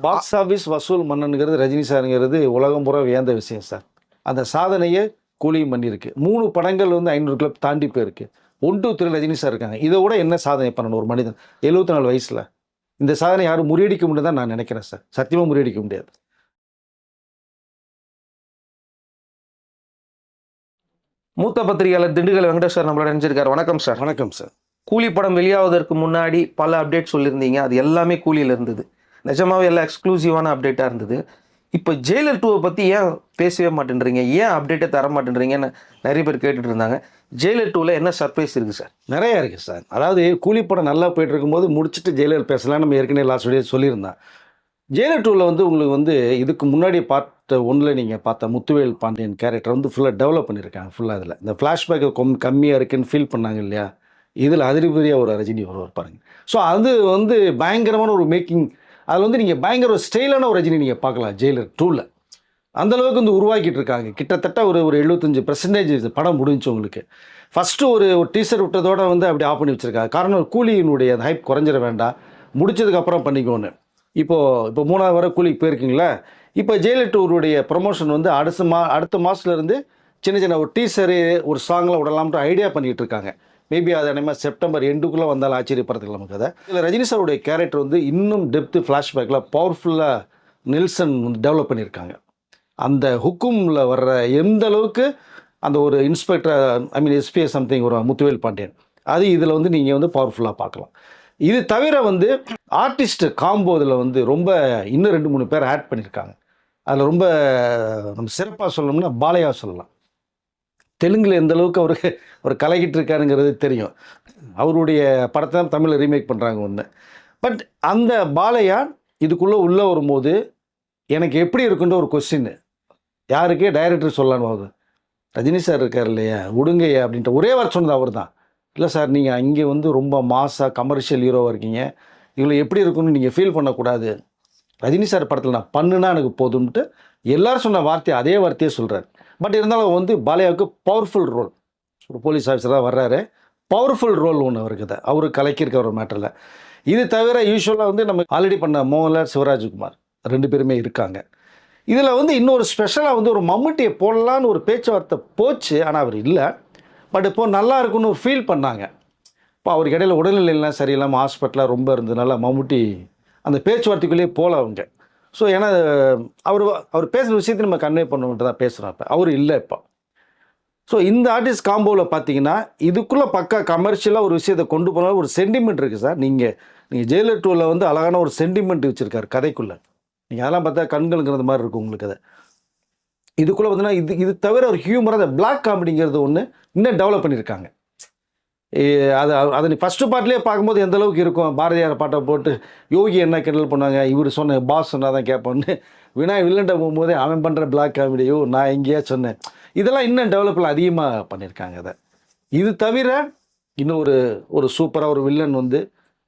Box office வசூல் மன்னனுங்கிறது ரஜினி சாருங்கிறது உலகம் பூரா வியந்த விஷயம் சார். அந்த சாதனையை கூலியும் பண்ணியிருக்கு. மூணு படங்கள் வந்து ஐநூறு கிளப் தாண்டி போயிருக்கு. One two three Rajini sir இருக்காங்க. இதை விட என்ன சாதனை பண்ணணும் ஒரு மனிதன்? எழுபத்தி நாலு வயசில். இந்த சாதனை யாரும் முறியடிக்க முடியாது நான் நினைக்கிறேன் சார். சத்தியமாக முறியடிக்க முடியாது. மூத்த பத்திரிகையாளர் திண்டுக்கல் வெங்கடேஷ் சார் நம்மளோட நினைச்சிருக்காரு வணக்கம் சார். வணக்கம் சார். கூலி படம் வெளியாவதற்கு முன்னாடி பல அப்டேட் சொல்லியிருந்தீங்க. அது எல்லாமே கூலியில் இருந்தது. நிஜமாவே எல்லாம் எக்ஸ்க்ளூசிவான அப்டேட்டாக இருந்தது. இப்போ ஜெயிலர் டூவை பற்றி ஏன் பேசவே மாட்டேன்றீங்க? ஏன் அப்டேட்டை தர மாட்டேன்றீங்கன்னு நிறைய பேர் கேட்டுட்டு இருந்தாங்க. ஜெயிலர் டூவில் என்ன சர்ப்ரைஸ் இருக்குது சார் நிறையா இருக்குது சார் அதாவது கூலி படம் நல்லா போயிட்டு இருக்கும்போது முடிச்சுட்டு ஜெயிலர் பேசலாம் நம்ம ஏற்கனவே லாஸ்ட் வீடியோ சொல்லியிருந்தேன் ஜெயிலர் டூவில் வந்து உங்களுக்கு வந்து இதுக்கு முன்னாடி பார்த்த ஒன்றில் நீங்கள் பார்த்த முத்துவேல் பாண்டியன் கேரக்டர் வந்து ஃபுல்லாக டெவலப் பண்ணியிருக்காங்க ஃபுல்லாக இதில். இந்த ஃப்ளாஷ்பேக் கம் கம்மியாக இருக்குன்னு ஃபீல் பண்ணாங்க இல்லையா? இதில் அதிரிபதியாக ஒரு ரஜினி வருவார் பாருங்க. ஸோ அது வந்து பயங்கரமான ஒரு மேக்கிங் அதில் வந்து நீங்கள் பயங்கர ஒரு ஸ்டைலான ஒரு ரஜினி நீங்கள் பார்க்கலாம் ஜெயிலர் டூவில் அந்தளவுக்கு வந்து உருவாக்கிட்டு இருக்காங்க. கிட்டத்தட்ட ஒரு ஒரு எழுபத்தஞ்சு பர்சன்டேஜ் படம் முடிஞ்சு உங்களுக்கு. ஃபஸ்ட்டு ஒரு ஒரு டீசர் விட்டதோட வந்து அப்படி ஆஃப் பண்ணி வச்சுருக்காங்க. காரணம் கூலியினுடைய அந்த ஹைப் குறைஞ்சிட வேண்டாம். முடிச்சதுக்கப்புறம் பண்ணிக்கோன்னு. இப்போது இப்போ மூணாவது வரை கூலிக்கு போயிருக்கீங்களா? இப்போ ஜெயலலிதா டூருடைய ப்ரொமோஷன் வந்து அடுத்த மா அடுத்த மாதத்துலேருந்து சின்ன சின்ன ஒரு டீசரு ஒரு சாங்கில் விடலாம்ன்ற ஐடியா பண்ணிகிட்டு இருக்காங்க. மேபி அது நம்ம செப்டம்பர் எண்டுக்குள்ளே வந்தாலும் ஆச்சரியப்படுறதுக்கு நமக்கு அதை இதில் ரஜினி சாருடைய கேரக்டர் வந்து இன்னும் டெப்த்து ஃப்ளாஷ்பேக்கில் பவர்ஃபுல்லாக நெல்சன் வந்து டெவலப் பண்ணியிருக்காங்க. அந்த ஹுக்குமில் வர்ற எந்த அளவுக்கு அந்த ஒரு inspector I mean SPS something ஒரு முத்துவேல் பாண்டியன். அது இதில் வந்து நீங்கள் வந்து பவர்ஃபுல்லாக பார்க்கலாம். இது தவிர வந்து ஆர்டிஸ்ட் காம்போ இதில் வந்து ரொம்ப இன்னும் ரெண்டு மூணு பேர் ஆட் பண்ணியிருக்காங்க. அதில் ரொம்ப நம்ம சிறப்பாக சொல்லணும்னா பாலையா சொல்லலாம். தெலுங்கில் எந்த அளவுக்கு அவருக்கு அவர் கலகிட்டு இருக்காருங்கிறது தெரியும். அவருடைய படத்தை தான் தமிழில் ரீமேக் பண்ணுறாங்க ஒன்று பட் அந்த பாலையா இதுக்குள்ளே உள்ளே வரும்போது எனக்கு எப்படி இருக்குன்ற ஒரு கொஸ்டின் யாருக்கே டைரக்டர் சொல்லலான்னு போகுது ரஜினி சார் இருக்கார் இல்லையா? விடுங்கய்யா அப்படின்ட்டு ஒரே வாரம் சொன்னது அவர் தான் இல்லை சார் நீங்கள் அங்கே வந்து ரொம்ப மாசாக கமர்ஷியல் ஹீரோவாக இருக்கீங்க. இவ்வளோ எப்படி இருக்குன்னு நீங்கள் ஃபீல் பண்ணக்கூடாது. ரஜினி சார் படத்தில் நான் பண்ணுனா எனக்கு போதும்ட்டு எல்லாரும் சொன்ன வார்த்தையை அதே வார்த்தையே சொல்கிறார் பட் இருந்தாலும் வந்து பாலியாவுக்கு பவர்ஃபுல் ரோல் ஒரு போலீஸ் ஆஃபீஸராக வர்றாரு. பவர்ஃபுல் ரோல் ஒன்று இருக்குது அவர் கலக்கியிருக்க ஒரு மேட்டரில் இது தவிர யூஸ்வலாக வந்து நம்ம ஆல்ரெடி பண்ண மோகன்லால் சிவராஜ்குமார் ரெண்டு பேருமே இருக்காங்க. இதில் வந்து இன்னொரு ஸ்பெஷலாக வந்து ஒரு மம்முட்டியை போடலான்னு ஒரு பேச்சுவார்த்தை போச்சு. ஆனால் அவர் இல்லை. பட் இப்போ நல்லா இருக்குன்னு ஒரு ஃபீல் பண்ணாங்க. இப்போ அவருக்கு இடையில உடல்நிலையெல்லாம் சரியில்லாமல் ஹாஸ்பிட்டலாக ரொம்ப இருந்ததுனால மம்முட்டி அந்த பேச்சுவார்த்தைக்குள்ளேயே போகல அவங்க. ஸோ ஏன்னா அவர் அவர் பேசுகிற விஷயத்தை நம்ம கன்வே பண்ணுவோம்ட்டு தான் பேசுகிறோம் இப்போ அவர் இல்லை இப்போ. ஸோ இந்த ஆர்டிஸ்ட் காம்போவில் பார்த்தீங்கன்னா இதுக்குள்ளே பக்கா கமர்ஷியலாக ஒரு விஷயத்தை கொண்டு போனால் ஒரு சென்டிமெண்ட் இருக்குது சார். நீங்கள் நீங்கள் ஜெயிலர் டூவில் வந்து அழகான ஒரு சென்டிமெண்ட் வச்சுருக்காரு கதைக்குள்ளே. நீங்கள் அதெல்லாம் பார்த்தா கண்களுங்கிறது மாதிரி இருக்கும் உங்களுக்கு அதை. இதுக்குள்ளே பார்த்தீங்கன்னா இது இது தவிர ஒரு ஹியூமராக அந்த பிளாக் காமெடிங்கிறது ஒன்று இன்னும் டெவலப் பண்ணியிருக்காங்க அது அதை நீ ஃபஸ்ட்டு பாட்டிலே பார்க்கும்போது எந்த அளவுக்கு இருக்கும்? பாரதியார் பாட்டை போட்டு யோகி என்ன கிண்டல் பண்ணாங்க இவர் சொன்ன பாஸ் சொன்னால் தான் கேட்போன்னு வினாய் வில்லன்ட்ட போகும்போதே அவன் பண்ணுற பிளாக் காமெடியோ நான் எங்கேயா சொன்னேன். இதெல்லாம் இன்னும் டெவலப்பில் அதிகமாக பண்ணியிருக்காங்க அதை. இது தவிர இன்னும் ஒரு ஒரு சூப்பராக ஒரு வில்லன் வந்து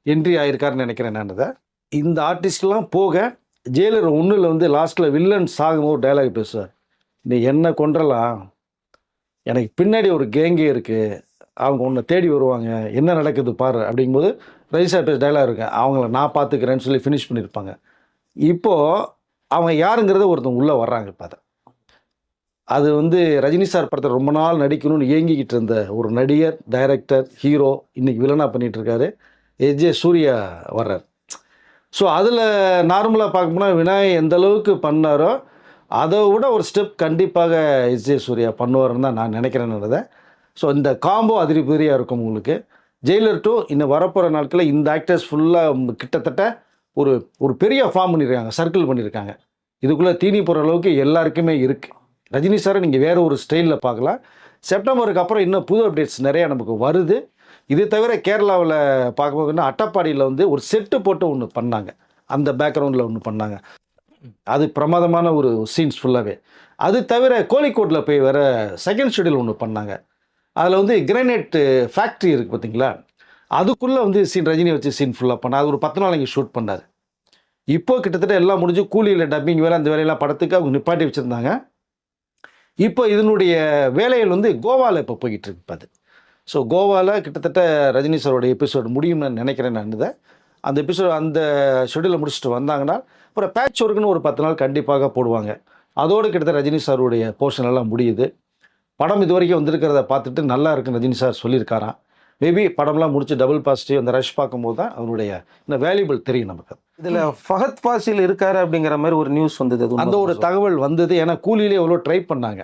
என்ட்ரி ஆகிருக்காருன்னு நினைக்கிறேன் நான் அதை. இந்த ஆர்டிஸ்ட்லாம் போக ஜெயிலர் ஒன்றில் வந்து லாஸ்ட்டில் வில்லன் சாகும்போது ஒரு டைலாக் பேசுவார். நீ என்ன கொன்றலாம்? எனக்கு பின்னாடி ஒரு கேங்கே இருக்குது அவங்க உன்னை தேடி வருவாங்க. என்ன நடக்குது பாரு அப்படிங்கும்போது ரஜிஸ்டர் பேஸ் டைலாக் இருக்கேன் அவங்கள நான் பார்த்துக்கிறேன்னு சொல்லி ஃபினிஷ் பண்ணியிருப்பாங்க இப்போது அவங்க யாருங்கிறத ஒருத்தவங்க உள்ளே வர்றாங்க இப்போ அதை. அது வந்து ரஜினி சார் படத்தை ரொம்ப நாள் நடிக்கணும்னு ஏங்கிக்கிட்டு இருந்த ஒரு நடிகர் டைரக்டர் ஹீரோ இன்றைக்கி வில்லனாக பண்ணிகிட்ருக்காரு இருக்காரு. எஸ் ஜே சூர்யா வர்றார். ஸோ அதில் நார்மலாக பார்க்க போனால் எந்த அளவுக்கு பண்ணாரோ அதை விட ஒரு ஸ்டெப் கண்டிப்பாக எஸ் ஜே சூர்யா பண்ணுவாருன்னு தான் நான் நினைக்கிறேன்னு ஸோ இந்த காம்போ அதிரிபதிரியாக இருக்கும் உங்களுக்கு. ஜெயிலர் டூ இன்னும் வரப்போகிற நாட்களில் இந்த ஆக்டர்ஸ் ஃபுல்லாக கிட்டத்தட்ட ஒரு ஒரு பெரிய ஃபார்ம் பண்ணியிருக்காங்க சர்க்கிள் பண்ணியிருக்காங்க இதுக்குள்ளே தீனி போகிற அளவுக்கு எல்லாருக்குமே இருக்குது ரஜினி சாரை நீங்கள் வேறு ஒரு ஸ்டைலில் பார்க்கலாம். செப்டம்பருக்கு அப்புறம் இன்னும் புது அப்டேட்ஸ் நிறையா நமக்கு வருது. இது தவிர கேரளாவில் பார்க்கும்போதுன்னா அட்டப்பாடியில் வந்து ஒரு செட்டு போட்டு ஒன்று பண்ணாங்க. அந்த பேக்ரவுண்டில் ஒன்று பண்ணாங்க. அது பிரமாதமான ஒரு சீன்ஸ் ஃபுல்லாகவே அது தவிர கோழிக்கோட்டில் போய் வர செகண்ட் ஷெடியூல் ஒன்று பண்ணாங்க. அதில் வந்து கிரானைட்டு ஃபேக்ட்ரி இருக்குது பார்த்தீங்களா அதுக்குள்ளே வந்து சீன் ரஜினி வச்சு சீன் ஃபுல்லாக பண்ணார் அது ஒரு பத்து நாள் இங்கே ஷூட் பண்ணார். இப்போ கிட்டத்தட்ட எல்லாம் முடிஞ்சு கூலியில் டப்பிங் வேலை அந்த வேலையெல்லாம் படத்துக்கு அவங்க நிப்பாட்டி வச்சுருந்தாங்க. இப்போ இதனுடைய வேலைகள் வந்து கோவாவில் இப்போ போய்கிட்டு இருக்கு அது ஸோ கோவாவில் கிட்டத்தட்ட ரஜினி சாரோட எபிசோடு முடியும்னு நினைக்கிறேன் நான் இதை. அந்த எபிசோட் அந்த ஷெடியூலில் முடிச்சுட்டு வந்தாங்கன்னா அப்புறம் பேட்ச் ஒர்க்குன்னு ஒரு பத்து நாள் கண்டிப்பாக போடுவாங்க. அதோடு கிட்டத்தட்ட ரஜினி சாருடைய போர்ஷன் எல்லாம் முடியுது. படம் இது வரைக்கும் வந்திருக்கிறத பார்த்துட்டு நல்லா இருக்குன்னு ரஜினி சார் சொல்லியிருக்காராம் மேபி படம்லாம் முடிச்சு டபுள் பாசிட்டிவ் அந்த ரஷ் பார்க்கும்போது தான் அவருடைய இந்த வேல்யூபிள் தெரியும் நமக்கு. இதுல ஃபஹத் ஃபாசில் இருக்காரு அப்படிங்கிற மாதிரி ஒரு நியூஸ் வந்தது. அந்த ஒரு? தகவல் வந்தது. ஏன்னா கூலியிலே எவ்வளோ ட்ரை பண்ணாங்க.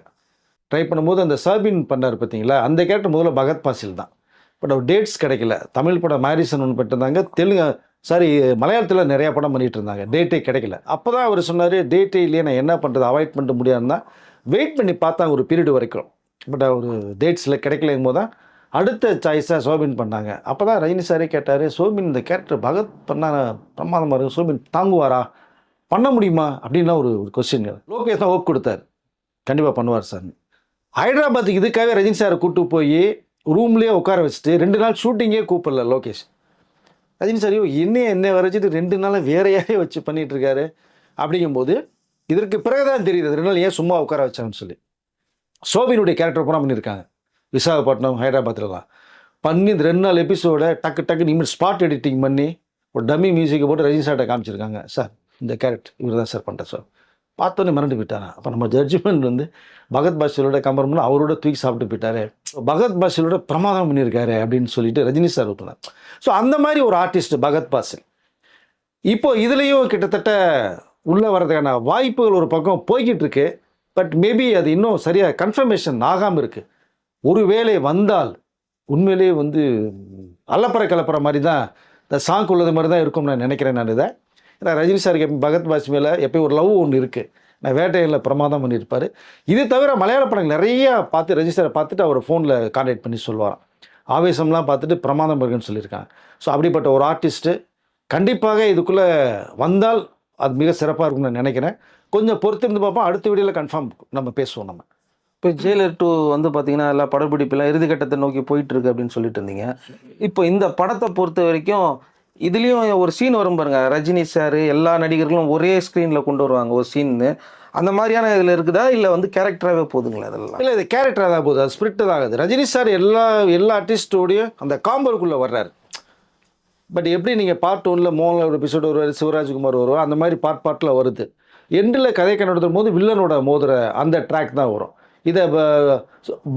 ட்ரை பண்ணும்போது அந்த சர்பின் பண்ணார் பார்த்தீங்களா? அந்த கேரக்டர் முதல்ல பகத் பாசில் தான். பட் அவர் டேட்ஸ் கிடைக்கல. தமிழ் படம் மேரிசன் ஒன்று பெற்றிருந்தாங்க. தெலுங்கு சாரி மலையாளத்தில் நிறையா படம் பண்ணிட்டு இருந்தாங்க. டேட்டே கிடைக்கல. அப்போ தான் அவர் சொன்னார் டேட்டே இல்லையே நான் என்ன பண்ணுறது அவாய்ட் பண்ணிட்டு முடியாதுன்னா வெயிட் பண்ணி பார்த்தாங்க ஒரு பீரியட் வரைக்கும். பட் அவர் டேட்ஸில் கிடைக்கலங்கும் போது தான் அடுத்த சாய்ஸாக சோபின் பண்ணாங்க. அப்போ தான் ரஜினி சாரே கேட்டார் சோபின் இந்த கேரக்டர் பகத் பண்ண பிரமாதமாக இருக்கும் சோபின் தாங்குவாரா? பண்ண முடியுமா? அப்படின்லாம் ஒரு ஒரு கொஸ்டின் லோகேஷ் தான் ஓப் கொடுத்தாரு. கண்டிப்பாக பண்ணுவார் சார். ஹைதராபாத்துக்கு இதுக்காகவே ரஜினி சாரை கூட்டு போய் ரூம்லேயே உட்கார வச்சுட்டு ரெண்டு நாள் ஷூட்டிங்கே கூப்பிடல லோகேஷ். ரஜினி சார் ஐயோ என்னைய என்ன வரைச்சிட்டு ரெண்டு நாளாக வேறையாவே வச்சு பண்ணிகிட்ருக்காரு அப்படிங்கும்போது இதற்கு பிறகுதான் தெரியுது ரெண்டு நாள் ஏன் சும்மா உட்கார வச்சான்னு சொல்லி. சோபினுடைய கேரக்டர் பூரா பண்ணியிருக்காங்க. விசாகப்பட்டினம் ஹைதராபாத்லலாம் பண்ணி இந்த ரெண்டு நாள் எபிசோட டக்கு டக்கு இனிமேல் ஸ்பாட் எடிட்டிங் பண்ணி ஒரு டம்மி மியூசிக்கை போட்டு ரஜினி சார்ட்ட காமிச்சிருக்காங்க. சார் இந்த கேரக்டர் இவர் தான் சார் பண்ணுறேன் சார் பார்த்தோன்னே மறந்து போயிட்டாரா அப்போ நம்ம ஜட்ஜ்மெண்ட் வந்து பகத் பாஷலோட கம்பேர் பண்ணி அவரோட தூக்கி சாப்பிட்டு போயிட்டாரு. பகத் பாஷலோட பிரமாதம் பண்ணியிருக்காரு அப்படின்னு சொல்லிட்டு ரஜினி சார் ஊற்றினார் ஸோ அந்த மாதிரி ஒரு ஆர்டிஸ்ட் பகத் பாசில் இப்போ இதுலேயும் கிட்டத்தட்ட உள்ளே வர்றதுக்கான வாய்ப்புகள் ஒரு பக்கம் போய்கிட்டு இருக்கு. பட் மேபி அது இன்னும் சரியாக கன்ஃபர்மேஷன் ஆகாமல் இருக்குது ஒருவேளை வந்தால் உண்மையிலேயே வந்து அல்லப்பற கலப்புற மாதிரி தான் இந்த சாங் உள்ளது மாதிரி தான் இருக்கும்னு நான் நினைக்கிறேன் நான் இதை. ஏன்னா ரஜினி சாருக்கு எப்போ பகத் பாஜ் மேலே எப்போயும் ஒரு லவ் ஒன்று இருக்குது நான் வேட்டையில் பிரமாதம் பண்ணியிருப்பார். இது தவிர மலையாள படங்கள் நிறையா பார்த்து ரஜினி சாரை பார்த்துட்டு அவர் ஃபோனில் கான்டாக்ட் பண்ணி சொல்லுவாராம். ஆவேசம்லாம் பார்த்துட்டு பிரமாதம் இருக்குன்னு சொல்லியிருக்காங்க. ஸோ அப்படிப்பட்ட ஒரு ஆர்டிஸ்ட்டு கண்டிப்பாக இதுக்குள்ளே வந்தால் அது மிக சிறப்பாக இருக்கும்னு நான் நினைக்கிறேன். கொஞ்சம் பொறுத்திருந்து பார்ப்போம். அடுத்த வீடியோவில் கன்ஃபார்ம் நம்ம பேசுவோம் நம்ம. இப்போ ஜெயிலர் டூ வந்து பார்த்தீங்கன்னா எல்லா படப்பிடிப்பெல்லாம் இறுதிக்கட்டத்தை நோக்கி போயிட்டு இருக்கு அப்படின்னு சொல்லிட்டு இருந்தீங்க. இப்போ இந்த படத்தை பொறுத்த வரைக்கும் இதுலேயும் ஒரு சீன் வரும் பாருங்க. ரஜினி சார் எல்லா நடிகர்களும் ஒரே ஸ்க்ரீனில் கொண்டு வருவாங்க ஒரு சீன்னு அந்த மாதிரியான இதில் இருக்குதா? இல்லை வந்து கேரக்டராகவே போதுங்களா இதெல்லாம்? இல்லை இது கேரக்டராக தான் போகுது. அது ஸ்பிரிட்டு தான் ஆகுது. ரஜினி சார் எல்லா எல்லா ஆர்டிஸ்டோடையும் அந்த காம்பருக்குள்ளே வர்றாரு. பட் எப்படி நீங்கள் பார்ட் ஒன்னில் மோகன்லால் ஒரு எபிசோடு வருவார் சிவராஜ்குமார் வருவார் அந்த மாதிரி பார்ட் பார்ட்டில் வருது. எண்டில் கதை கண்ணோட்டும் போது வில்லனோட மோதுற அந்த ட்ராக் தான் வரும். இதை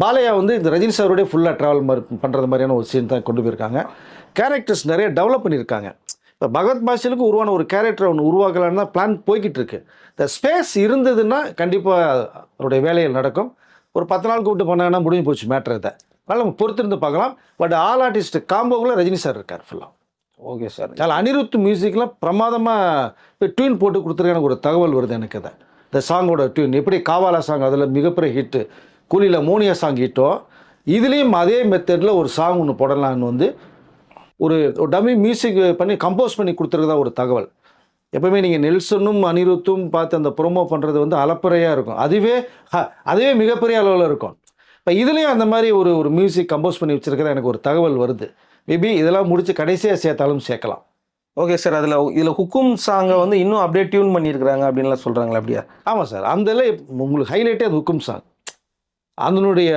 பாலையா வந்து இந்த ரஜினி சாரோடய ஃபுல்லாக ட்ராவல் மாதிரி பண்ணுறது மாதிரியான ஒரு சீன் தான் கொண்டு போயிருக்காங்க. கேரக்டர்ஸ் நிறைய டெவலப் பண்ணியிருக்காங்க. இப்போ பகத் பாஷலுக்கு உருவான ஒரு கேரக்டர் ஒன்று உருவாக்கலான்னு தான் பிளான் போய்கிட்டு இருக்கு இந்த ஸ்பேஸ் இருந்ததுன்னா கண்டிப்பாக அவருடைய வேலைகள் நடக்கும். ஒரு பத்து நாள் கூப்பிட்டு பண்ணாங்கன்னா முடிஞ்சு போச்சு மேட்ரு இதை. அதனால் நம்ம பொறுத்திருந்து பார்க்கலாம். பட் ஆல் ஆர்டிஸ்ட் காம்போவில் ரஜினி சார் இருக்கார் ஃபுல்லாக ஓகே சார். அதில் அனிருத் மியூசிக்லாம் பிரமாதமாக இப்போ போட்டு கொடுத்துருக்கான ஒரு தகவல் வருது எனக்கு அதை இந்த சாங்கோட டியூன் எப்படி காவாலா சாங் அதில் மிகப்பெரிய ஹிட்டு கூலியில் மோனியா சாங் ஹிட்டோ இதுலேயும் அதே மெத்தடில் ஒரு சாங் ஒன்று போடலான்னு வந்து ஒரு டம்மி மியூசிக் பண்ணி கம்போஸ் பண்ணி கொடுத்துருக்கதா ஒரு தகவல். எப்பவுமே நீங்கள் நெல்சனும் அனிருத்தும் பார்த்து அந்த ப்ரோமோ பண்ணுறது வந்து அலப்பறையாக இருக்கும். அதுவே ஹ, அதுவே மிகப்பெரிய அளவில் இருக்கும். இப்போ இதுலேயும் அந்த மாதிரி ஒரு ஒரு மியூசிக் கம்போஸ் பண்ணி வச்சிருக்கிற எனக்கு ஒரு தகவல் வருது. மேபி இதெல்லாம் முடிச்சு கடைசியாக சேர்த்தாலும் சேர்க்கலாம். ஓகே சார் அதில் இதில் ஹுக்கும் சாங்கை வந்து இன்னும் அப்படியே டியூன் பண்ணியிருக்கிறாங்க அப்படின்லாம் சொல்கிறாங்களா அப்படியா? ஆமாம் சார் அந்த உங்களுக்கு ஹைலைட்டே அது ஹுக்கும் சாங் அதனுடைய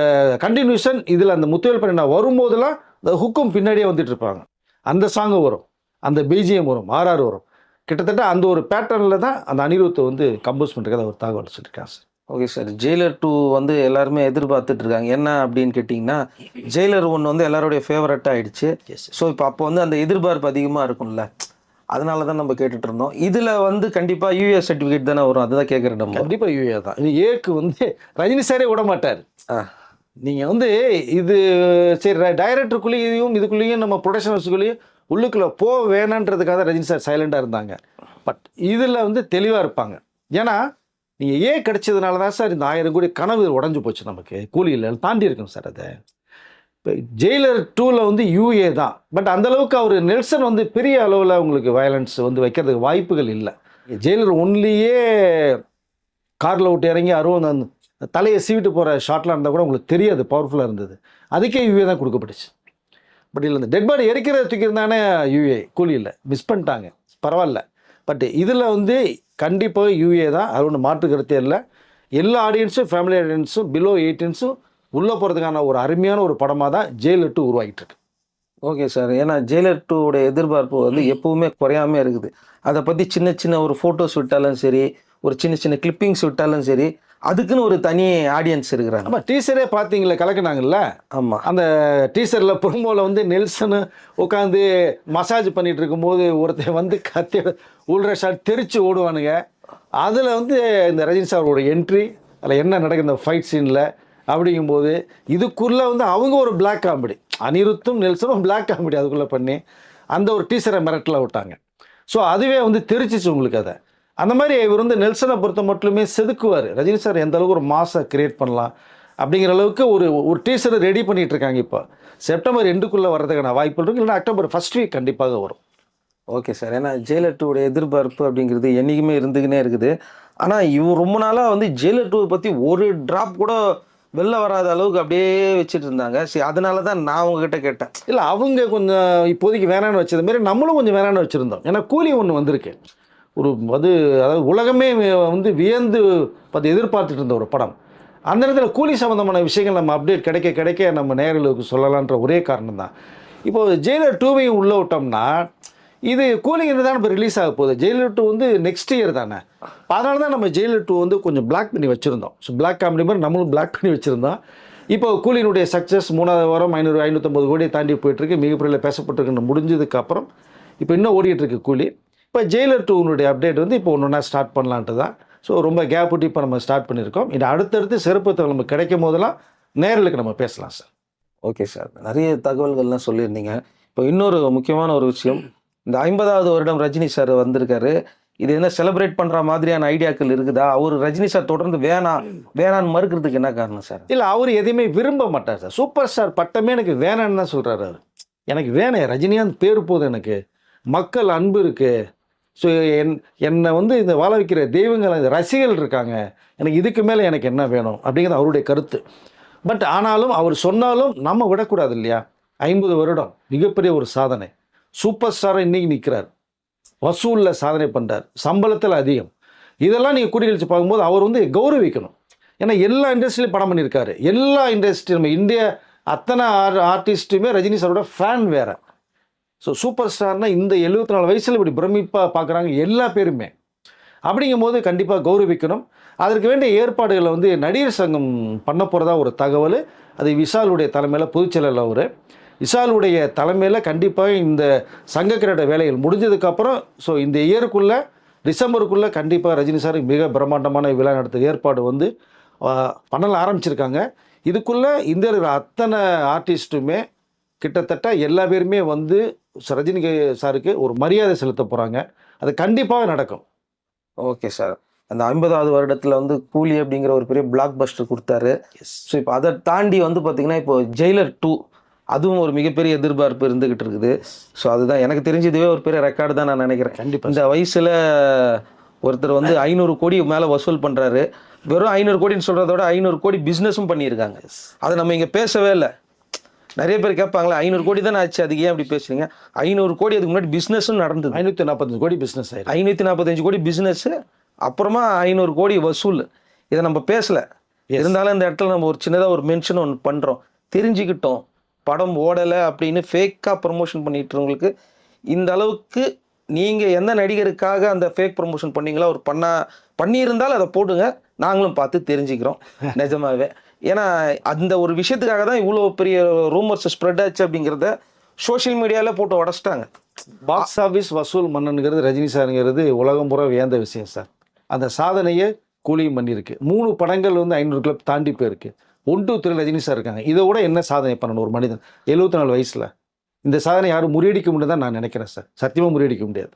கண்டினியூஷன் இதில் அந்த முத்துவேல் பண்ண வரும்போதெல்லாம் இந்த ஹுக்கும் பின்னாடியே வந்துட்டு இருப்பாங்க. அந்த சாங்கு வரும். அந்த பிஜிஎம் வரும். ஆர்ஆர் வரும். கிட்டத்தட்ட அந்த ஒரு பேட்டர்னில் தான் அந்த அனிருத்தை வந்து கம்போஸ் பண்ணுறதுக்கு ஒரு தகவல் சொல்லியிருக்காங்க sir okay sir Jailer two வந்து எல்லாருமே எதிர்பார்த்துட்டு இருக்காங்க என்ன அப்படின்னு கேட்டிங்கன்னா ஜெயிலர் ஒன்று வந்து எல்லாருடைய ஃபேவரட்டாக ஆயிடுச்சு. ஸோ இப்போ அப்போ வந்து அந்த எதிர்பார்ப்பு அதிகமாக இருக்கும்ல. அதனால தான் நம்ம கேட்டுட்டு இருந்தோம் இதில் வந்து கண்டிப்பாக யூஎஸ் சர்டிஃபிகேட் தானே வரும். அதுதான் கேட்குறேன் நம்ம. கண்டிப்பாக யூஏ தான். இது ஏக்கு வந்து ரஜினி சாரே விட மாட்டார். ஆ. நீங்கள் வந்து இது சரி டைரக்டருக்குள்ளேயும் இதுக்குள்ளேயும் நம்ம ப்ரொடக்ஷன் ஹவுஸுக்குள்ளேயும் உள்ளுக்குள்ளே போ வேணான்றதுக்காக தான் ரஜினி சார் சைலண்டாக இருந்தாங்க. பட் இதில் வந்து தெளிவாக இருப்பாங்க. ஏன்னா நீங்கள் ஏ கிடைச்சதுனால தான் சார் இந்த ஆயிரம் கோடி கனவு உடஞ்சு போச்சு நமக்கு? கூலியில் தாண்டி இருக்கும் சார் அதை. இப்போ ஜெயிலர் டூவில் வந்து யூஏ தான். பட் அந்த அளவுக்கு அவர் நெல்சன் வந்து பெரிய அளவில் உங்களுக்கு வயலன்ஸ் வந்து வைக்கிறதுக்கு வாய்ப்புகள் இல்லை. ஜெயிலர் ஒன்லியே காரில் விட்டு இறங்கி அருவம் அந்த தலையை சீவிட்டு போகிற ஷாட்லாம் இருந்தால் கூட உங்களுக்கு தெரியாது பவர்ஃபுல்லாக இருந்தது. அதுக்கே யூஏ தான் கொடுக்கப்பட்டுச்சு. பட் இல்லை இந்த டெட் பாடி எரிக்கிறத தூக்கியிருந்தானே யூஏ கூலியில் மிஸ் பண்ணிட்டாங்க. பரவாயில்ல. பட் இதில் வந்து கண்டிப்பாக யூஏ தான். அது ஒன்று மாற்று கருத்தே இல்லை. எல்லா ஆடியன்ஸும் ஃபேமிலி ஆடியன்ஸும் பிலோ எயிட்டீன்ஸும் உள்ளே போகிறதுக்கான ஒரு அருமையான ஒரு படமாக தான் ஜெயில் டூ உருவாகிட்டு இருக்கு ஓகே சார் ஏன்னா ஜெயிலர் டூவோட எதிர்பார்ப்பு வந்து எப்பவுமே குறையாம இருக்குது. அதை பற்றி சின்ன சின்ன ஒரு ஃபோட்டோஸ் விட்டாலும் சரி ஒரு சின்ன சின்ன கிளிப்பிங்ஸ் விட்டாலும் சரி அதுக்குன்னு ஒரு தனி ஆடியன்ஸ் இருக்கிறாங்க. ஆமாம் டீச்சரே பார்த்தீங்களே கலக்குனாங்கல்ல? ஆமாம் அந்த டீச்சரில் ப்ரோமோவில் வந்து நெல்சனு உட்காந்து மசாஜ் பண்ணிட்டு இருக்கும்போது ஒருத்தன் வந்து கத்தி உள்ள ஷாட் தெரிச்சு ஓடுவானுங்க. அதில் வந்து இந்த ரஜினி சாரோட என்ட்ரி அதில் என்ன நடக்குது இந்த ஃபைட் சீனில் அப்படிங்கும்போது இதுக்குள்ளே வந்து அவங்க ஒரு பிளாக் காமெடி அனிருத்தும் நெல்சனும் பிளாக் காமெடி அதுக்குள்ளே பண்ணி அந்த ஒரு டீச்சரை மிரட்டல விட்டாங்க. ஸோ அதுவே வந்து தெரிச்சிச்சு உங்களுக்கு அதை. அந்த மாதிரி இவர் வந்து நெல்சனை பொறுத்த மட்டுமே செதுக்குவார். ரஜினி சார் எந்த அளவுக்கு ஒரு மாசை கிரியேட் பண்ணலாம் அப்படிங்கிற அளவுக்கு ஒரு ஒரு டீசரை ரெடி பண்ணிகிட்டு இருக்காங்க இப்போ. செப்டம்பர் எண்டுக்குள்ளே வர்றதுக்கான வாய்ப்பு இருக்கு. இல்லைன்னா அக்டோபர் ஃபஸ்ட் வீக் கண்டிப்பாக வரும். Okay sir. ஏன்னா ஜெயிலர் டூவோட எதிர்பார்ப்பு அப்படிங்கிறது என்றைக்குமே இருந்துக்கினே இருக்குது. ஆனால் இவர் ரொம்ப நாளாக வந்து ஜெயிலர் டூவை பற்றி ஒரு ட்ராப் கூட வெளில வராத அளவுக்கு அப்படியே வச்சுட்டு இருந்தாங்க. சரி அதனால தான் நான் அவங்கக்கிட்ட கேட்டேன். இல்லை அவங்க கொஞ்சம் இப்போதைக்கு வேணான்னு வச்சது மாரி நம்மளும் கொஞ்சம் வேணான்னு வச்சுருந்தோம். ஏன்னா கூலி ஒன்று வந்திருக்கு. ஒரு அது அதாவது உலகமே வந்து வியந்து பார்த்து எதிர்பார்த்துட்டு இருந்த ஒரு படம். அந்த நேரத்தில் கூலி சம்மந்தமான விஷயங்கள் நம்ம அப்டேட் கிடைக்க கிடைக்க நம்ம நேர்களுக்கு சொல்லலான்ற ஒரே காரணம் தான் இப்போ ஜெயிலர் டூவையும் உள்ளே விட்டோம்னா இது கூலிங் தான் இப்போ ரிலீஸ் ஆக போகுது. ஜெயிலர் டூ வந்து நெக்ஸ்ட் இயர் தானே. அதனால தான் நம்ம ஜெயிலர் டூ வந்து கொஞ்சம் பிளாக் பண்ணி வச்சுருந்தோம். ஸோ பிளாக் காமெடி மாதிரி நம்மளும் பிளாக் பண்ணி வச்சுருந்தோம். இப்போ கூலினுடைய சக்ஸஸ் மூணாவது வாரம் ஐநூறு ஐநூற்றம்பது கோடியை தாண்டி போயிட்டுருக்கு. மிகப்பெரிய பேசப்பட்டிருக்குன்னு முடிஞ்சதுக்கப்புறம் இப்போ இன்னும் ஓடிட்டு இருக்கு கூலி. இப்போ ஜெயிலர் டூனுடைய அப்டேட் வந்து இப்போ ஒன்று ஒன்றா ஸ்டார்ட் பண்ணலான்ட்டு தான். ஸோ ரொம்ப கேப் விட்டு இப்போ நம்ம ஸ்டார்ட் பண்ணியிருக்கோம். இது அடுத்தடுத்து சிறப்பு நம்ம கிடைக்கும் போதெல்லாம் நேரலுக்கு நம்ம பேசலாம் சார் ஓகே சார் நிறைய தகவல்கள்லாம் சொல்லியிருந்தீங்க. இப்போ இன்னொரு முக்கியமான ஒரு விஷயம். இந்த ஐம்பதாவது வருடம் ரஜினி சார் வந்திருக்காரு. இது என்ன செலிப்ரேட் பண்ணுற மாதிரியான ஐடியாக்கள் இருக்குதா? அவர் ரஜினி சார் தொடர்ந்து வேணாம் வேணான்னு மறுக்கிறதுக்கு என்ன காரணம் சார்? இல்லை அவர் எதையுமே விரும்ப மாட்டார் சார். சூப்பர் ஸ்டார் பட்டமே எனக்கு வேணான்னு தான் சொல்கிறாரு அவர். எனக்கு வேணே ரஜினிகாந்த் பேர் போதும் எனக்கு. மக்கள் அன்பு இருக்குது ஸோ என் என்னை வந்து இந்த வாழ வைக்கிற தெய்வங்கள் இந்த ரசிகர்கள் இருக்காங்க. எனக்கு இதுக்கு மேலே எனக்கு என்ன வேணும்? அப்படிங்கிறது அவருடைய கருத்து. பட் ஆனாலும் அவர் சொன்னாலும் நம்ம விடக்கூடாது இல்லையா? ஐம்பது வருடம் மிகப்பெரிய ஒரு சாதனை. சூப்பர் ஸ்டாராக இன்றைக்கி நிற்கிறார் வசூலில் சாதனை பண்ணுறார் சம்பளத்தில் அதிகம். இதெல்லாம் நீங்கள் குடிகழிச்சு பார்க்கும்போது அவர் வந்து கௌரவிக்கணும். ஏன்னா எல்லா இண்டஸ்ட்ரியிலையும் படம் பண்ணியிருக்காரு எல்லா இண்டஸ்ட்ரி நம்ம இந்தியா அத்தனை ஆர் ஆர்டிஸ்ட்டுமே ரஜினி சாரோட ஃபேன் வேறு. ஸோ சூப்பர் ஸ்டார்னால் இந்த எழுபத்தி நாலு வயசில் இப்படி பிரமிப்பாக பார்க்குறாங்க எல்லா பேருமே. அப்படிங்கும்போது கண்டிப்பாக கௌரவிக்கணும். அதற்கு வேண்டிய ஏற்பாடுகளை வந்து நடிகர் சங்கம் பண்ண போகிறதா ஒரு தகவல். அது விஷாலுடைய தலைமையில் பொதுச்செயலாளர் அவர். விஷாலுடைய தலைமையில் கண்டிப்பாக இந்த சங்கக்கிரட வேலைகள் முடிஞ்சதுக்கப்புறம் ஸோ இந்த இயருக்குள்ளே டிசம்பருக்குள்ளே கண்டிப்பாக ரஜினி சார் மிக பிரம்மாண்டமான விழா நடத்த ஏற்பாடு வந்து பண்ணல ஆரம்பிச்சிருக்காங்க. இதுக்குள்ளே இந்த இருக்கிற அத்தனை ஆர்டிஸ்ட்டுமே கிட்டத்தட்ட எல்லா பேருமே வந்து ரஜினி சாருக்கு ஒரு மரியாதை செலுத்த போகிறாங்க அது கண்டிப்பாக நடக்கும். Okay sir. அந்த ஐம்பதாவது வருடத்தில் வந்து கூலி அப்படிங்கிற ஒரு பெரிய பிளாக் பஸ்டர் கொடுத்தாரு ஸோ இப்போ அதை தாண்டி வந்து பார்த்தீங்கன்னா இப்போ ஜெயிலர் டூ அதுவும் ஒரு மிகப்பெரிய எதிர்பார்ப்பு இருந்துகிட்டு இருக்குது. ஸோ அதுதான் எனக்கு தெரிஞ்ச இதுவே ஒரு பெரிய ரெக்கார்டு தான் நான் நினைக்கிறேன். கண்டிப்பாக இந்த வயசுல ஒருத்தர் வந்து ஐநூறு கோடி மேலே வசூல் பண்றாரு. வெறும் ஐநூறு கோடின்னு சொல்றத விட ஐநூறு கோடி பிஸ்னஸும் பண்ணியிருக்காங்க. அதை நம்ம இங்கே பேசவே இல்லை. நிறைய பேர் கேட்பாங்களே ஐநூறு கோடி தானே ஆச்சு அதுக்கு ஏன் அப்படி பேசுறீங்க? ஐநூறு கோடி அதுக்கு முன்னாடி பிஸ்னஸும் நடந்தது. ஐநூற்றி நாற்பத்தஞ்சு கோடி பிஸ்னஸ் ஆயிருக்கு. ஐநூற்றி நாற்பத்தஞ்சு கோடி பிஸ்னஸ் அப்புறமா ஐநூறு கோடி வசூல். இதை நம்ம பேசல. இருந்தாலும் இந்த இடத்துல நம்ம ஒரு சின்னதாக ஒரு மென்ஷன் ஒன்று பண்ணுறோம் தெரிஞ்சுக்கிட்டோம். படம் ஓடலை அப்படின்னு ஃபேக்காக ப்ரமோஷன் பண்ணிட்டுறவங்களுக்கு இந்த அளவுக்கு நீங்கள் எந்த நடிகருக்காக அந்த ஃபேக் ப்ரமோஷன் பண்ணீங்களோ அவர் பண்ணா பண்ணியிருந்தாலும் அதை போடுங்க. நாங்களும் பார்த்து தெரிஞ்சுக்கிறோம். நிஜமாவே. ஏன்னா அந்த ஒரு விஷயத்துக்காக தான் இவ்வளோ பெரிய ரூமர்ஸ் ஸ்ப்ரெட் ஆச்சு அப்படிங்கிறத சோஷியல் மீடியாவில் போட்டு உடச்சிட்டாங்க. பாக்ஸ் ஆஃபீஸ் வசூல் மன்னனுங்கிறது ரஜினி சாருங்கிறது உலகம் பூரா வியந்த விஷயம் சார். அந்த சாதனையை கூலியும் பண்ணியிருக்கு. மூணு படங்கள் வந்து ஐநூறு கிளப் தாண்டி போயிருக்கு. One two three Rajini sir இருக்காங்க. இதை விட என்ன சாதனை பண்ணணும் ஒரு மனிதன்? எழுபத்தி நாலு வயசில். இந்த சாதனை யாரும் முறியடிக்க முடியாது தான் நான் நினைக்கிறேன் சார் சத்தியமாக முறியடிக்க முடியாது.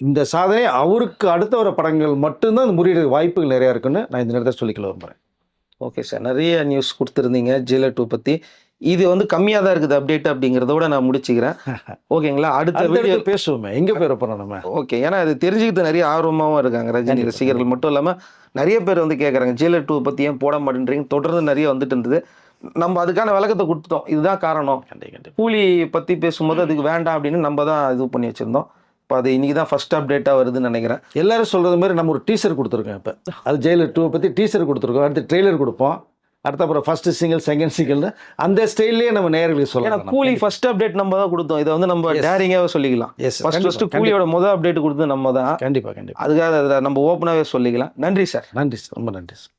இந்த சாதனை அவருக்கு அடுத்த வர படங்கள் மட்டும்தான் இந்த முறியடிக்க வாய்ப்புகள் நிறையா இருக்குன்னு நான் இந்த நேரத்தில் சொல்லிக்கல விரும்புகிறேன் ஓகே சார் நிறைய நியூஸ் கொடுத்துருந்தீங்க. ஜெயிலர் டூ பற்றி இது வந்து கம்மியாக தான் இருக்குது அப்டேட் அப்படிங்கிறதோட நான் முடிச்சுக்கிறேன். ஓகேங்களா? அடுத்த வீடியோ பேசுவோமே. எங்கே போயிட போகிறோம் நம்ம ஓகே. ஏன்னா அது தெரிஞ்சுக்கிட்டு நிறைய ஆர்வமாகவும் இருக்காங்க ரஜினி. ரசிகர்கள் மட்டும் இல்லாமல் நிறைய பேர் வந்து கேட்குறாங்க ஜெயிலர் டூ பற்றி ஏன் போட மாட்டேன்றீங்க? தொடர்ந்து நிறைய வந்துட்டு இருந்தது. நம்ம அதுக்கான விளக்கத்தை கொடுத்துட்டோம். இதுதான் காரணம். கூலி பற்றி பேசும்போது அதுக்கு வேண்டாம் அப்படின்னு நம்ம தான் இது பண்ணி வச்சுருந்தோம். இப்போ அது இன்னைக்கு தான் ஃபர்ஸ்ட் அப்டேட்டாக வருதுன்னு நினைக்கிறேன். எல்லாரும் சொல்கிறது மாதிரி நம்ம ஒரு டீசர் கொடுத்துருக்கோம் இப்போ. அது ஜெயிலர் டூவை பற்றி டீசர் கொடுத்துருக்கோம். அடுத்து ட்ரெய்லர் கொடுப்போம். அடுத்த அப்புறம் ஃபர்ஸ்ட் சிங்கிள் செகண்ட் சிங்கிள்னு அந்த ஸ்டைல்லே நம்ம நேயர்களுக்கு ஏன்னா சொல்லலாம் கூலி ஃபர்ஸ்ட் அப்டேட் நம்ம தான் கொடுத்தோம். இதை வந்து நம்ம. டேரிங்காகவே சொல்லிக்கலாம். எஸ் ஃபர்ஸ்ட் ஃபர்ஸ்ட் கூலியோட முதல் அப்டேட் கொடுத்தது நம்ம தான். கண்டிப்பாக கண்டிப்பாக அதுக்காக அதை நம்ம ஓப்பனாகவே சொல்லிக்கலாம். நன்றி சார் நன்றி சார் ரொம்ப நன்றி சார்